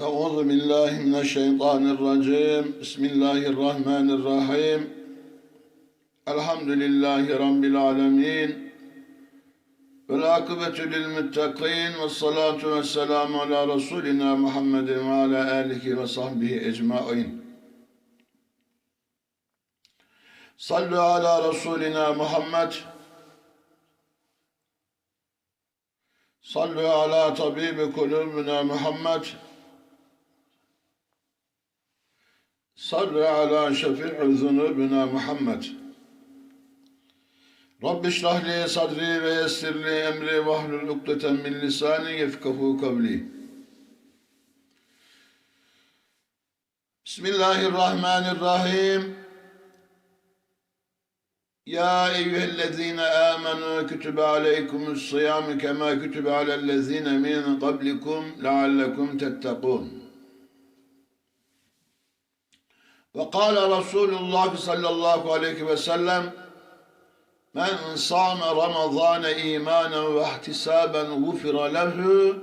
Euzu billahi mineşşeytanirracim. Bismillahirrahmanirrahim. Elhamdülillahi rabbil alamin. Vel akıbetü lil muttakin ve salatu ve selamu ala rasulina Muhammedin ve ala alihi ve sahbihi ecmaîn. Sallu ala rasulina Muhammed. Sallu ala tabibi kulubina Muhammed. Muhammed. صلوا على شفيع ذنوبنا محمد رب اشرح لي صدري ويسر لي امري واحلل عقدة من لساني يفقهوا قولي بسم الله الرحمن الرحيم يا أيها الذين آمنوا كتب عليكم الصيام كما كتب على الذين من قبلكم لعلكم تتقون Ve kâle Resulullah sallallahu aleyhi ve sellem Men sâme Ramazâne îmânen ve ihtisâben gufira lehu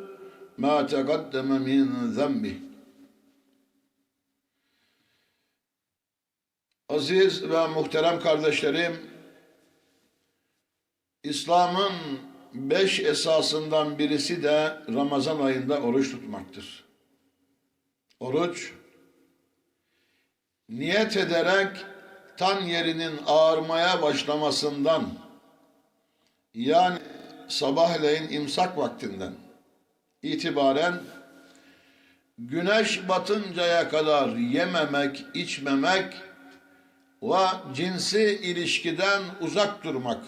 ma tegaddeme min zembih. Aziz ve muhterem kardeşlerim, İslam'ın beş esasından birisi de Ramazan ayında oruç tutmaktır. Oruç, niyet ederek tan yerinin ağarmaya başlamasından, yani sabahleyin imsak vaktinden itibaren güneş batıncaya kadar yememek, içmemek ve cinsi ilişkiden uzak durmak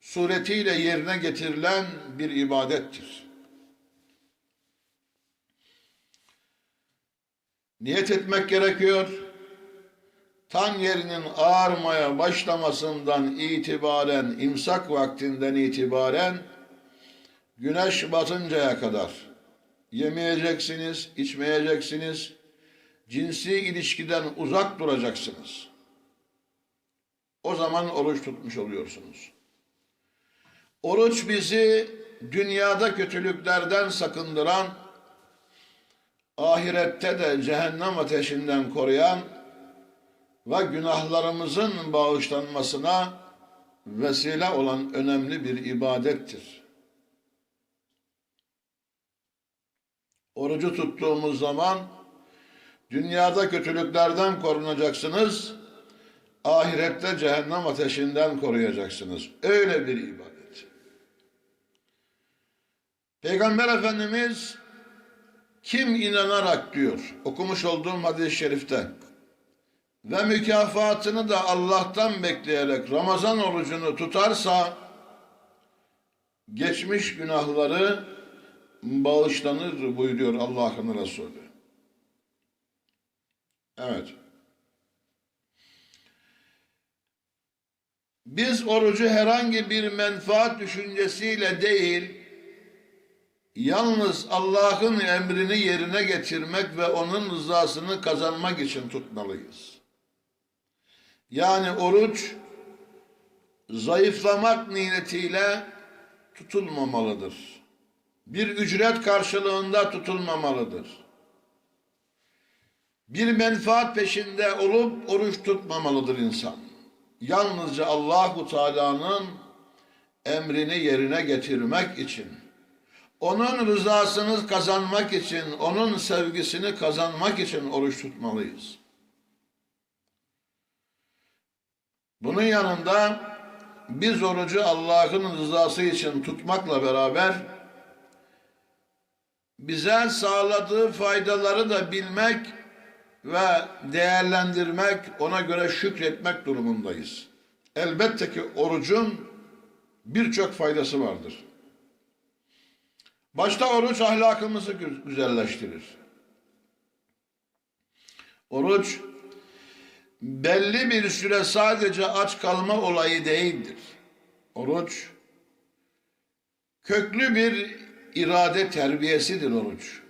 suretiyle yerine getirilen bir ibadettir. Niyet etmek gerekiyor. Tan yerinin ağarmaya başlamasından itibaren, imsak vaktinden itibaren güneş batıncaya kadar yemeyeceksiniz, içmeyeceksiniz, cinsi ilişkiden uzak duracaksınız. O zaman oruç tutmuş oluyorsunuz. Oruç bizi dünyada kötülüklerden sakındıran, ahirette de cehennem ateşinden koruyan ve günahlarımızın bağışlanmasına vesile olan önemli bir ibadettir. Orucu tuttuğumuz zaman dünyada kötülüklerden korunacaksınız, ahirette cehennem ateşinden koruyacaksınız. Öyle bir ibadet. Peygamber Efendimiz kim inanarak diyor okumuş olduğum hadis-i şerifte ve mükafatını da Allah'tan bekleyerek Ramazan orucunu tutarsa geçmiş günahları bağışlanır buyuruyor Allah'ın Resulü. Evet. Biz orucu herhangi bir menfaat düşüncesiyle değil, yalnız Allah'ın emrini yerine getirmek ve onun rızasını kazanmak için tutmalıyız. Yani oruç zayıflamak niyetiyle tutulmamalıdır. Bir ücret karşılığında tutulmamalıdır. Bir menfaat peşinde olup oruç tutmamalıdır insan. Yalnızca Allahu Teala'nın emrini yerine getirmek için, onun rızasını kazanmak için, onun sevgisini kazanmak için oruç tutmalıyız. Bunun yanında biz orucu Allah'ın rızası için tutmakla beraber bize sağladığı faydaları da bilmek ve değerlendirmek, ona göre şükretmek durumundayız. Elbette ki orucun birçok faydası vardır. Başta oruç ahlakımızı güzelleştirir. Oruç belli bir süre sadece aç kalma olayı değildir. Oruç köklü bir irade terbiyesidir oruç.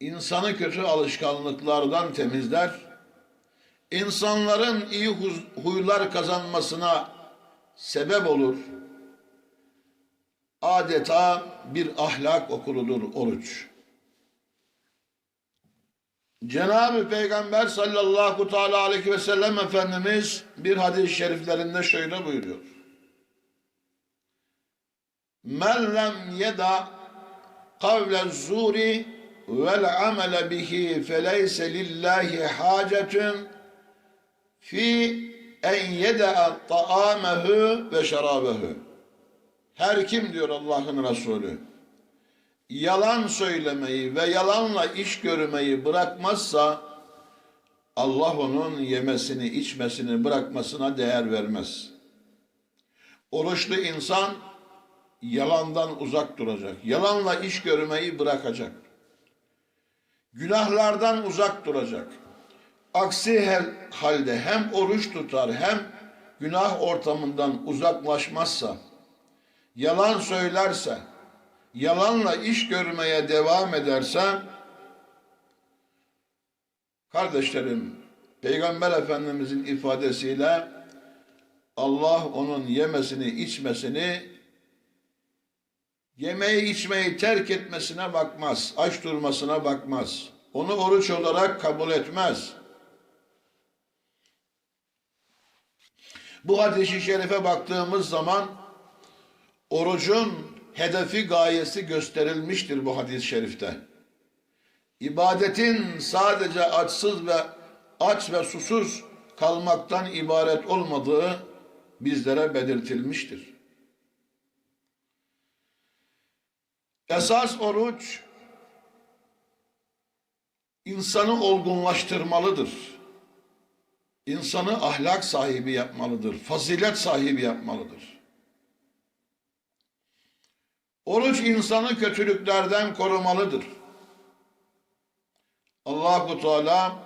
İnsanı kötü alışkanlıklardan temizler, insanların iyi huylar kazanmasına sebep olur. Adeta bir ahlak okuludur oruç. Cenab-ı Peygamber sallallahu teala aleyhi ve sellem Efendimiz bir hadis-i şeriflerinde şöyle buyuruyor. Men lem yeda kavle zuri vel amele bihi feleyse lillahi hacetun fi en yeda'a ta'amehu ve şerabehu. Her kim diyor Allah'ın Resulü yalan söylemeyi ve yalanla iş görmeyi bırakmazsa Allah onun yemesini, içmesini bırakmasına değer vermez. Oruçlu insan yalandan uzak duracak. Yalanla iş görmeyi bırakacak. Günahlardan uzak duracak. Aksi hal- halde hem oruç tutar hem günah ortamından uzaklaşmazsa, yalan söylerse, yalanla iş görmeye devam ederse, kardeşlerim, Peygamber Efendimizin ifadesiyle Allah onun yemesini, içmesini, yemeği içmeyi terk etmesine bakmaz, aç durmasına bakmaz. Onu oruç olarak kabul etmez. Bu hadis-i şerife baktığımız zaman orucun hedefi gayesi gösterilmiştir bu hadis-i şerifte. İbadetin sadece açsız ve aç ve susuz kalmaktan ibaret olmadığı bizlere belirtilmiştir. Esas oruç insanı olgunlaştırmalıdır. İnsanı ahlak sahibi yapmalıdır. Fazilet sahibi yapmalıdır. Oruç insanı kötülüklerden korumalıdır. Allahu Teala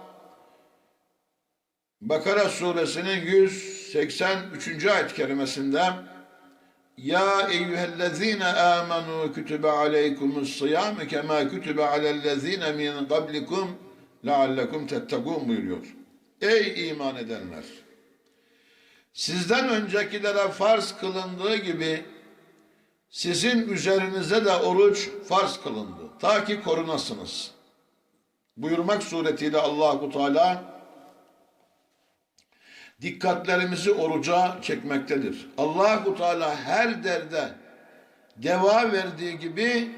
Bakara suresinin 183. ayet kerimesinde Ya eyyühellezine amenu kütübe aleykumus sıyam kema kütübe alellezine min qablikum leallekum tettegûn buyuruyor. Ey iman edenler! Sizden öncekilere farz kılındığı gibi sizin üzerinize de oruç farz kılındı. Ta ki korunasınız. Buyurmak suretiyle Allahu Teala dikkatlerimizi oruca çekmektedir. Allahu Teala her derde deva verdiği gibi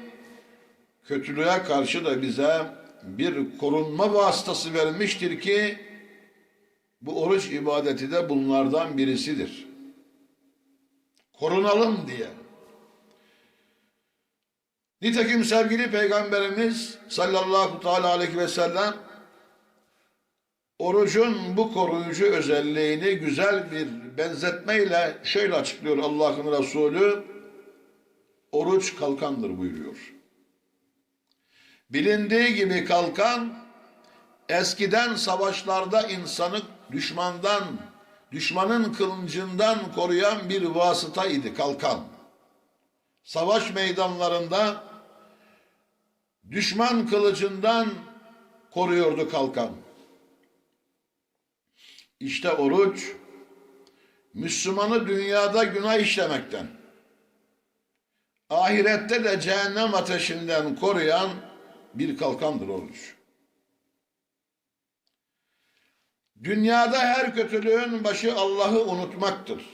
kötülüğe karşı da bize bir korunma vasıtası vermiştir ki bu oruç ibadeti de bunlardan birisidir. Korunalım diye. Nitekim sevgili Peygamberimiz sallallahu teala aleyhi ve sellem orucun bu koruyucu özelliğini güzel bir benzetmeyle şöyle açıklıyor Allah'ın Resulü. Oruç kalkandır buyuruyor. Bilindiği gibi kalkan eskiden savaşlarda insanı düşmandan, düşmanın kılıncından koruyan bir vasıta idi kalkan. Savaş meydanlarında düşman kılıcından koruyordu kalkan. İşte oruç Müslümanı dünyada günah işlemekten, ahirette de cehennem ateşinden koruyan bir kalkandır oruç. Dünyada her kötülüğün başı Allah'ı unutmaktır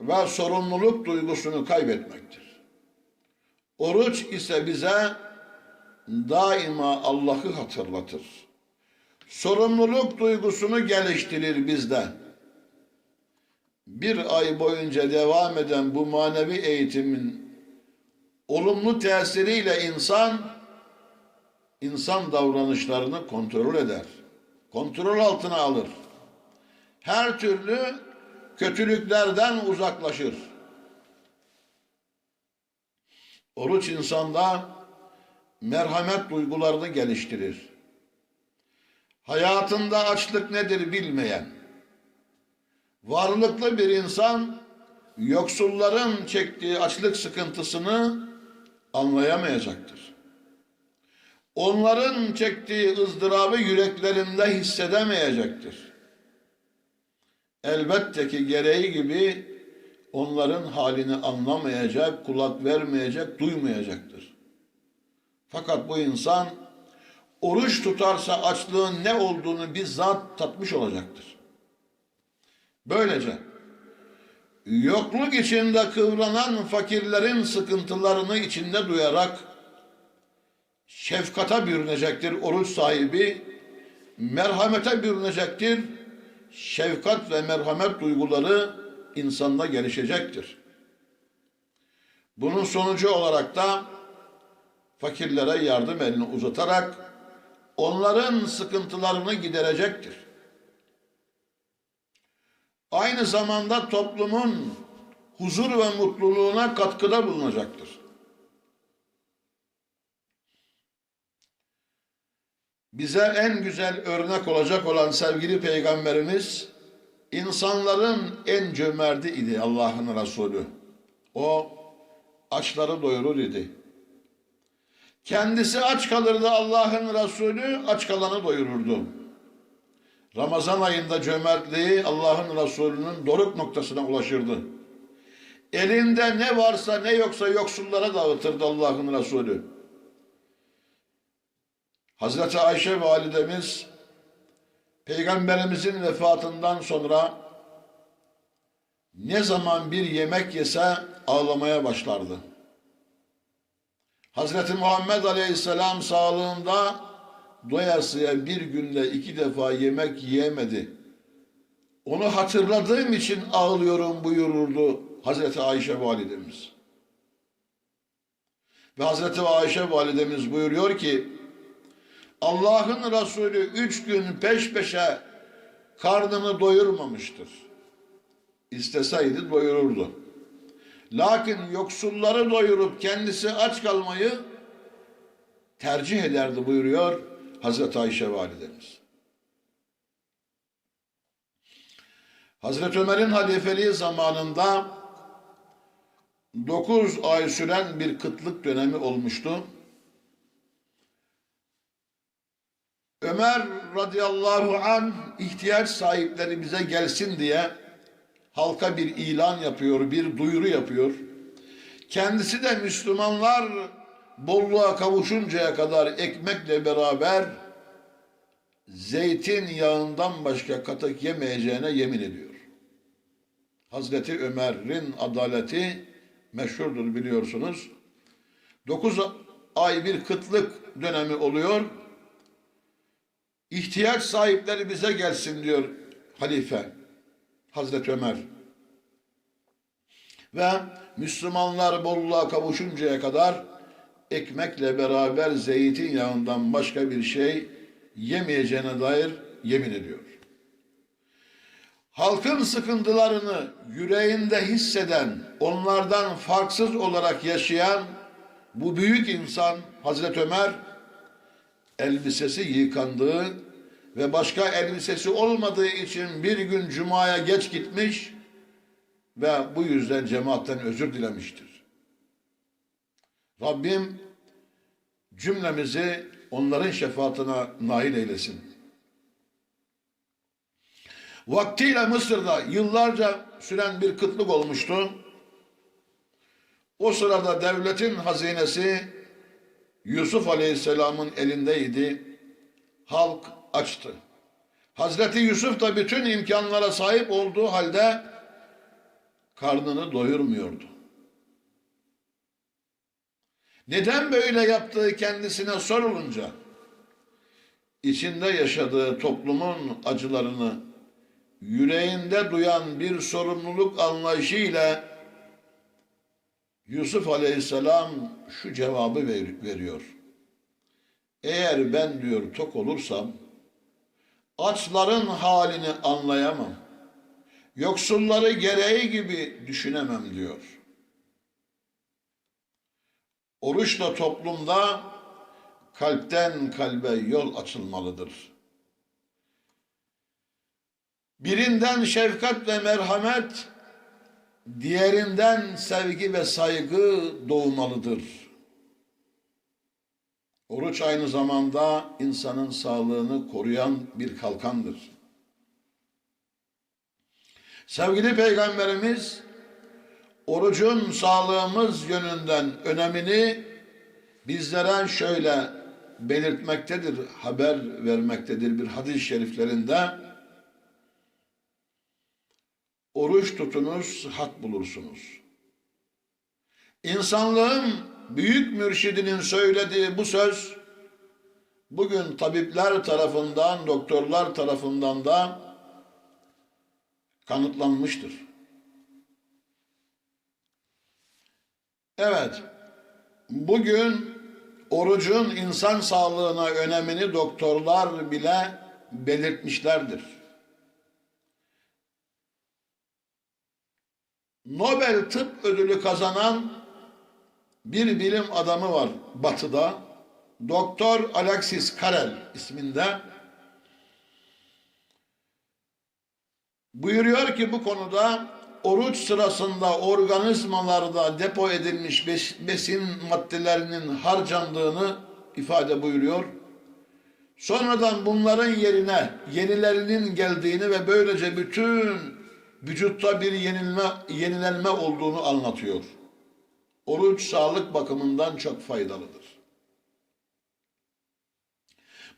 ve sorumluluk duygusunu kaybetmektir. Oruç ise bize daima Allah'ı hatırlatır. Sorumluluk duygusunu geliştirir bizde. Bir ay boyunca devam eden bu manevi eğitimin olumlu tesiriyle insan insan davranışlarını kontrol eder. Kontrol altına alır. Her türlü kötülüklerden uzaklaşır. Oruç insanda merhamet duygularını geliştirir. Hayatında açlık nedir bilmeyen, varlıklı bir insan yoksulların çektiği açlık sıkıntısını anlayamayacaktır. Onların çektiği ızdırabı yüreklerinde hissedemeyecektir. Elbette ki gereği gibi onların halini anlamayacak, kulak vermeyecek, duymayacaktır. Fakat bu insan oruç tutarsa açlığın ne olduğunu bizzat tatmış olacaktır. Böylece yokluk içinde kıvranan fakirlerin sıkıntılarını içinde duyarak şefkata bürünecektir oruç sahibi, merhamete bürünecektir, şefkat ve merhamet duyguları insanda gelişecektir. Bunun sonucu olarak da fakirlere yardım elini uzatarak onların sıkıntılarını giderecektir. Aynı zamanda toplumun huzur ve mutluluğuna katkıda bulunacaktır. Bize en güzel örnek olacak olan sevgili peygamberimiz insanların en cömerti idi Allah'ın Resulü. O açları doyurur idi. Kendisi aç kalırdı Allah'ın Resulü aç kalanı doyururdu. Ramazan ayında cömertliği Allah'ın Resulü'nün doruk noktasına ulaşırdı. Elinde ne varsa ne yoksa yoksullara dağıtırdı Allah'ın Resulü. Hazreti Ayşe validemiz peygamberimizin vefatından sonra ne zaman bir yemek yese ağlamaya başlardı. Hazreti Muhammed Aleyhisselam sağlığında doyasıya bir günde iki defa yemek yiyemedi. Onu hatırladığım için ağlıyorum buyururdu Hazreti Ayşe validemiz. Ve Hazreti Ayşe validemiz buyuruyor ki Allah'ın Resulü üç gün peş peşe karnını doyurmamıştır. İsteseydi doyururdu. Lakin yoksulları doyurup kendisi aç kalmayı tercih ederdi buyuruyor Hazreti Ayşe validemiz. Hazreti Ömer'in halifeliği zamanında 9 ay süren bir kıtlık dönemi olmuştu. Ömer radıyallahu an ihtiyaç sahipleri bize gelsin diye halka bir ilan yapıyor, bir duyuru yapıyor. Kendisi de Müslümanlar bolluğa kavuşuncaya kadar ekmekle beraber zeytin yağından başka katık yemeyeceğine yemin ediyor. Hazreti Ömer'in adaleti meşhurdur biliyorsunuz. Dokuz ay bir kıtlık dönemi oluyor. İhtiyaç sahipleri bize gelsin diyor halife Hazreti Ömer. Ve Müslümanlar bolluğa kavuşuncaya kadar ekmekle beraber zeytinyağından başka bir şey yemeyeceğine dair yemin ediyor. Halkın sıkıntılarını yüreğinde hisseden, onlardan farksız olarak yaşayan bu büyük insan Hazreti Ömer elbisesi yıkandığı ve başka elbisesi olmadığı için bir gün cumaya geç gitmiş ve bu yüzden cemaatten özür dilemiştir. Rabbim cümlemizi onların şefaatine nail eylesin. Vaktiyle Mısır'da yıllarca süren bir kıtlık olmuştu. O sırada devletin hazinesi Yusuf Aleyhisselam'ın elindeydi. Halk açtı. Hazreti Yusuf da bütün imkanlara sahip olduğu halde karnını doyurmuyordu. Neden böyle yaptığı kendisine sorulunca içinde yaşadığı toplumun acılarını yüreğinde duyan bir sorumluluk anlayışıyla Yusuf Aleyhisselam şu cevabı ver, veriyor. Eğer ben diyor tok olursam açların halini anlayamam. Yoksulları gereği gibi düşünemem diyor. Oruçla toplumda kalpten kalbe yol açılmalıdır. Birinden şefkat ve merhamet, diğerinden sevgi ve saygı doğmalıdır. Oruç aynı zamanda insanın sağlığını koruyan bir kalkandır. Sevgili Peygamberimiz orucun sağlığımız yönünden önemini bizlere şöyle belirtmektedir, haber vermektedir bir hadis-i şeriflerinde. Oruç tutunuz, sıhhat bulursunuz. İnsanlığın büyük mürşidinin söylediği bu söz, bugün tabipler tarafından, doktorlar tarafından da kanıtlanmıştır. Evet, bugün orucun insan sağlığına önemini doktorlar bile belirtmişlerdir. Nobel Tıp Ödülü kazanan bir bilim adamı var Batı'da. Doktor Alexis Carrel isminde. Buyuruyor ki bu konuda oruç sırasında organizmalarda depo edilmiş bes- besin maddelerinin harcandığını ifade buyuruyor. Sonradan bunların yerine yenilerinin geldiğini ve böylece bütün vücutta bir yenilme, yenilenme olduğunu anlatıyor. Oruç sağlık bakımından çok faydalıdır.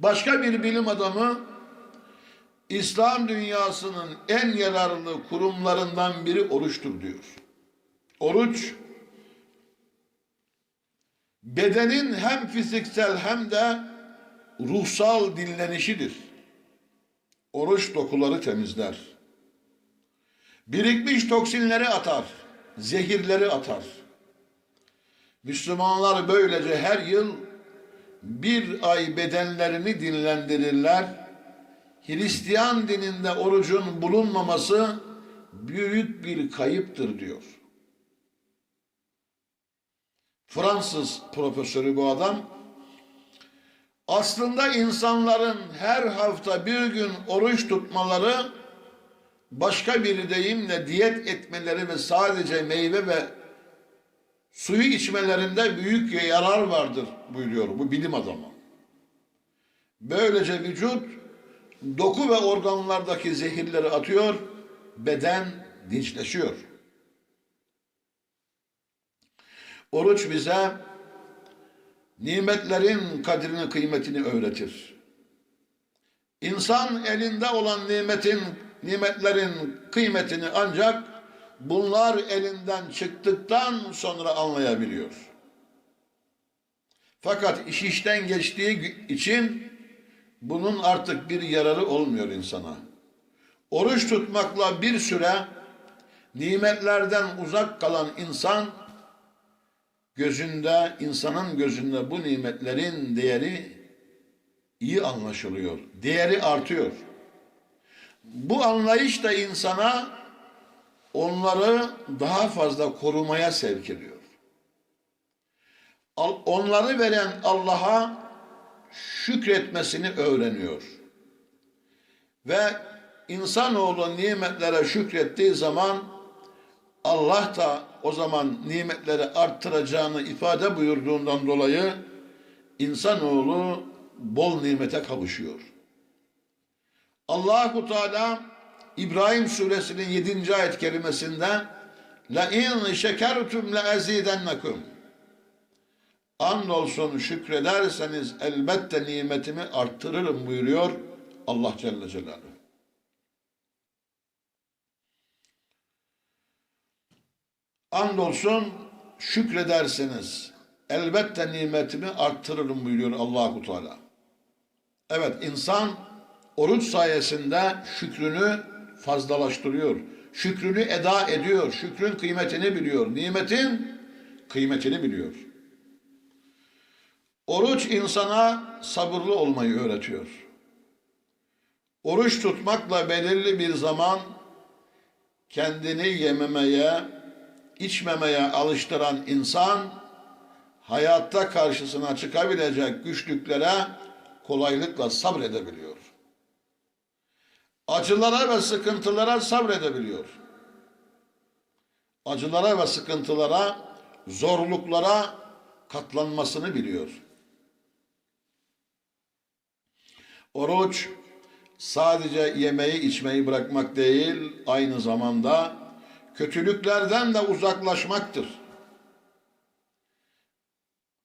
Başka bir bilim adamı İslam dünyasının en yararlı kurumlarından biri oruçtur diyor. Oruç bedenin hem fiziksel hem de ruhsal dinlenişidir. Oruç dokuları temizler. Birikmiş toksinleri atar, zehirleri atar. Müslümanlar böylece her yıl bir ay bedenlerini dinlendirirler. Hristiyan dininde orucun bulunmaması büyük bir kayıptır diyor. Fransız profesörü bu adam. Aslında insanların her hafta bir gün oruç tutmaları başka bir deyimle diyet etmeleri ve sadece meyve ve suyu içmelerinde büyük yarar vardır buyuruyor bu bilim adamı. Böylece vücut doku ve organlardaki zehirleri atıyor, beden dinçleşiyor. Oruç bize nimetlerin kadrini kıymetini öğretir. İnsan elinde olan nimetin nimetlerin kıymetini ancak bunlar elinden çıktıktan sonra anlayabiliyor. Fakat iş işten geçtiği için bunun artık bir yararı olmuyor insana. Oruç tutmakla bir süre nimetlerden uzak kalan insan gözünde, insanın gözünde bu nimetlerin değeri iyi anlaşılıyor. Değeri artıyor. Bu anlayış da insana onları daha fazla korumaya sevk ediyor. Onları veren Allah'a şükretmesini öğreniyor. Ve insanoğlu nimetlere şükrettiği zaman Allah da o zaman nimetleri arttıracağını ifade buyurduğundan dolayı insanoğlu bol nimete kavuşuyor. Allahu Teala İbrahim suresinin 7. ayet kerimesinde la in şekertum la azidennekum Andolsun şükrederseniz elbette nimetimi arttırırım buyuruyor Allah Celle Celaluhu. Andolsun şükrederseniz elbette nimetimi arttırırım buyuruyor Allahu Teala. Evet insan oruç sayesinde şükrünü fazlalaştırıyor. Şükrünü eda ediyor. Şükrün kıymetini biliyor. Nimetin kıymetini biliyor. Oruç insana sabırlı olmayı öğretiyor. Oruç tutmakla belirli bir zaman kendini yememeye, içmemeye alıştıran insan hayatta karşısına çıkabilecek güçlüklere kolaylıkla sabredebiliyor. Acılara ve sıkıntılara sabredebiliyor. Acılara ve sıkıntılara, zorluklara katlanmasını biliyor. Oruç sadece yemeği içmeyi bırakmak değil, aynı zamanda kötülüklerden de uzaklaşmaktır.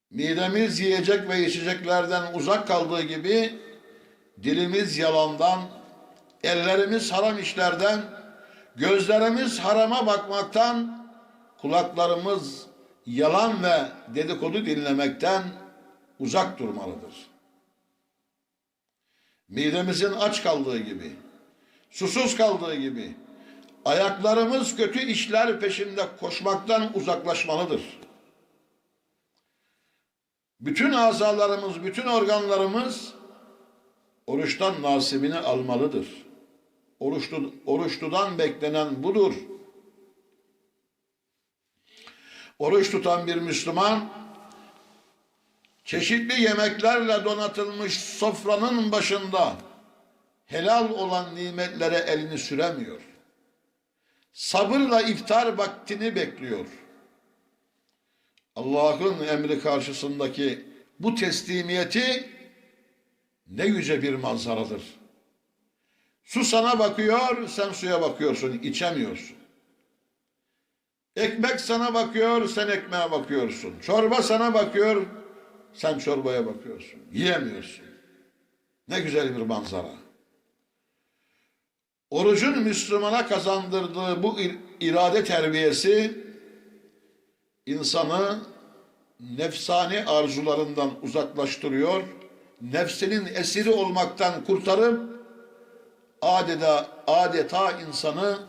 Midemiz yiyecek ve içeceklerden uzak kaldığı gibi dilimiz yalandan, ellerimiz haram işlerden, gözlerimiz harama bakmaktan, kulaklarımız yalan ve dedikodu dinlemekten uzak durmalıdır. Midemizin aç kaldığı gibi, susuz kaldığı gibi, ayaklarımız kötü işler peşinde koşmaktan uzaklaşmalıdır. Bütün azalarımız, bütün organlarımız oruçtan nasibini almalıdır. Oruçlu, oruçludan beklenen budur. Oruç tutan bir Müslüman çeşitli yemeklerle donatılmış sofranın başında helal olan nimetlere elini süremiyor. Sabırla iftar vaktini bekliyor. Allah'ın emri karşısındaki bu teslimiyeti ne yüce bir manzaradır. Su sana bakıyor, sen suya bakıyorsun, içemiyorsun. Ekmek sana bakıyor, sen ekmeğe bakıyorsun. Çorba sana bakıyor, sen çorbaya bakıyorsun. Yiyemiyorsun. Ne güzel bir manzara. Orucun Müslümana kazandırdığı bu irade terbiyesi insanı nefsani arzularından uzaklaştırıyor, nefsinin esiri olmaktan kurtarıp adeta adeta insanı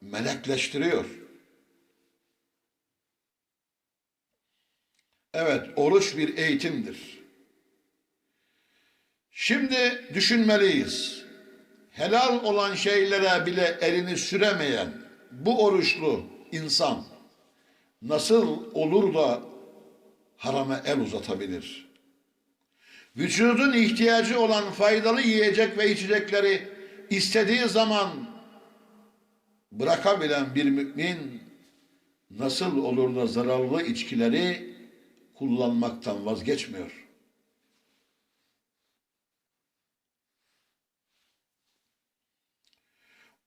melekleştiriyor. Evet, oruç bir eğitimdir. Şimdi düşünmeliyiz. Helal olan şeylere bile elini süremeyen bu oruçlu insan nasıl olur da harama el uzatabilir? Vücudun ihtiyacı olan faydalı yiyecek ve içecekleri istediği zaman bırakabilen bir mümin nasıl olur da zararlı içkileri kullanmaktan vazgeçmiyor?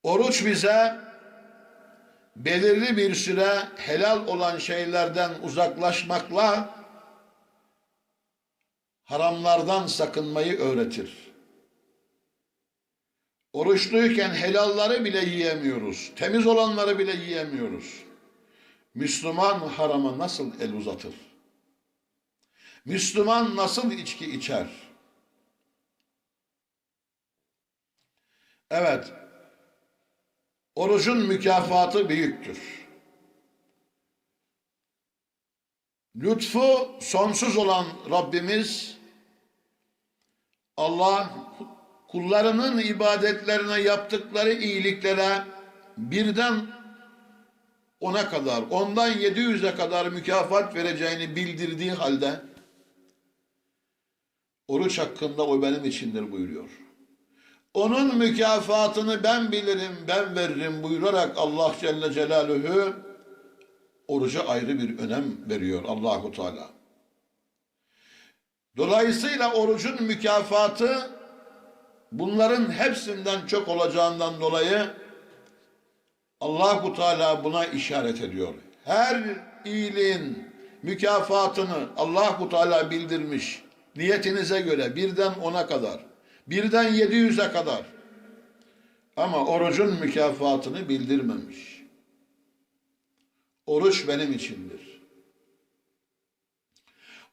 Oruç bize belirli bir süre helal olan şeylerden uzaklaşmakla haramlardan sakınmayı öğretir. Oruçluyken helalları bile yiyemiyoruz. Temiz olanları bile yiyemiyoruz. Müslüman harama nasıl el uzatır? Müslüman nasıl içki içer? Evet, Orucun mükafatı büyüktür. Lütfu sonsuz olan Rabbimiz Allah kullarının ibadetlerine yaptıkları iyiliklere birden ona kadar, ondan yedi yüze kadar mükafat vereceğini bildirdiği halde oruç hakkında o benim içindir buyuruyor. Onun mükafatını ben bilirim, ben veririm buyurarak Allah Celle Celaluhu oruca ayrı bir önem veriyor Allahu Teala. Dolayısıyla orucun mükafatı bunların hepsinden çok olacağından dolayı Allahu Teala buna işaret ediyor. Her iyiliğin mükafatını Allahu Teala bildirmiş. Niyetinize göre birden ona kadar. Birden 700'e kadar. Ama orucun mükafatını bildirmemiş. Oruç benim içindir.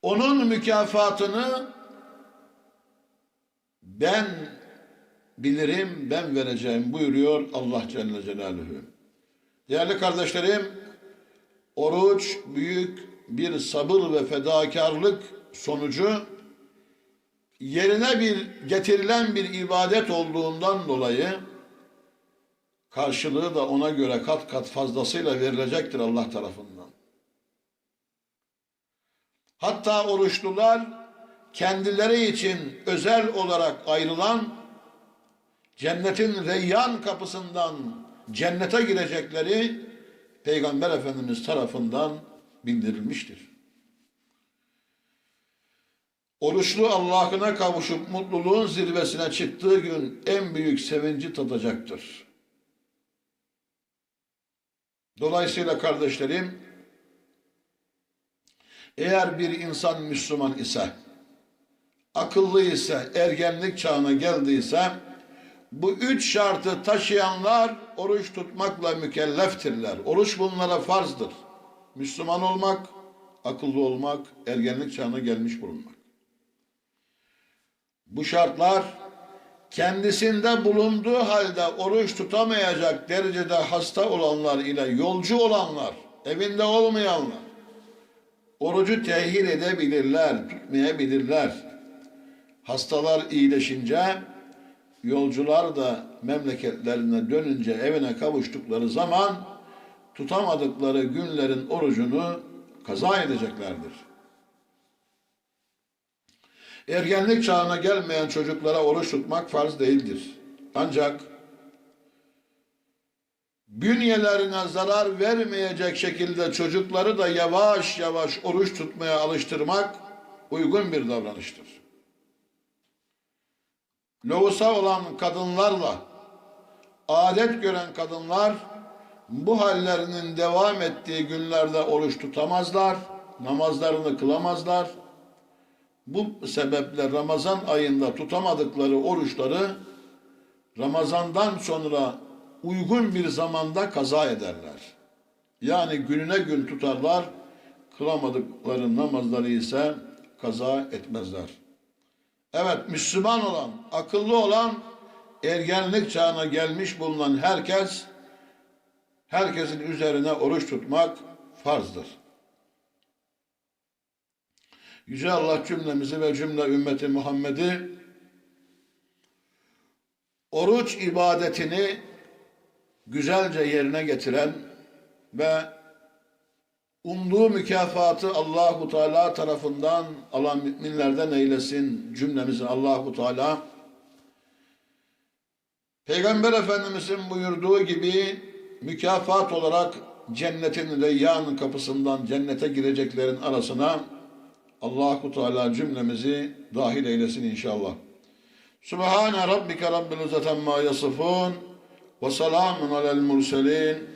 Onun mükafatını ben bilirim, ben vereceğim buyuruyor Allah Celle Celaluhu. Değerli kardeşlerim, oruç büyük bir sabır ve fedakarlık sonucu yerine bir getirilen bir ibadet olduğundan dolayı karşılığı da ona göre kat kat fazlasıyla verilecektir Allah tarafından. Hatta oruçlular kendileri için özel olarak ayrılan cennetin reyyan kapısından cennete girecekleri Peygamber Efendimiz tarafından bildirilmiştir. Oruçlu Allah'ına kavuşup mutluluğun zirvesine çıktığı gün en büyük sevinci tadacaktır. Dolayısıyla kardeşlerim, Eğer bir insan Müslüman ise, akıllı ise, ergenlik çağına geldiyse, bu üç şartı taşıyanlar oruç tutmakla mükelleftirler. Oruç bunlara farzdır. Müslüman olmak, akıllı olmak, ergenlik çağına gelmiş bulunmak. Bu şartlar kendisinde bulunduğu halde oruç tutamayacak derecede hasta olanlar ile yolcu olanlar, evinde olmayanlar, orucu tehir edebilirler, tutmayabilirler. Hastalar iyileşince, yolcular da memleketlerine dönünce evine kavuştukları zaman tutamadıkları günlerin orucunu kaza edeceklerdir. Ergenlik çağına gelmeyen çocuklara oruç tutmak farz değildir. Ancak bünyelerine zarar vermeyecek şekilde çocukları da yavaş yavaş oruç tutmaya alıştırmak uygun bir davranıştır. Lohusa olan kadınlarla adet gören kadınlar bu hallerinin devam ettiği günlerde oruç tutamazlar, namazlarını kılamazlar. Bu sebeple Ramazan ayında tutamadıkları oruçları Ramazandan sonra uygun bir zamanda kaza ederler. Yani gününe gün tutarlar, kılamadıkları namazları ise kaza etmezler. Evet Müslüman olan, akıllı olan, ergenlik çağına gelmiş bulunan herkes, herkesin üzerine oruç tutmak farzdır. Yüce Allah cümlemizi ve cümle ümmeti Muhammed'i oruç ibadetini güzelce yerine getiren ve umduğu mükafatı Allahu Teala tarafından alan müminlerden eylesin cümlemizi Allahu Teala. Peygamber Efendimizin buyurduğu gibi mükafat olarak cennetin reyyan kapısından cennete gireceklerin arasına Allahu Teala cümlemizi dahil eylesin inşallah. Subhane rabbike rabbil izzati amma yasifun ve selamun alel murselin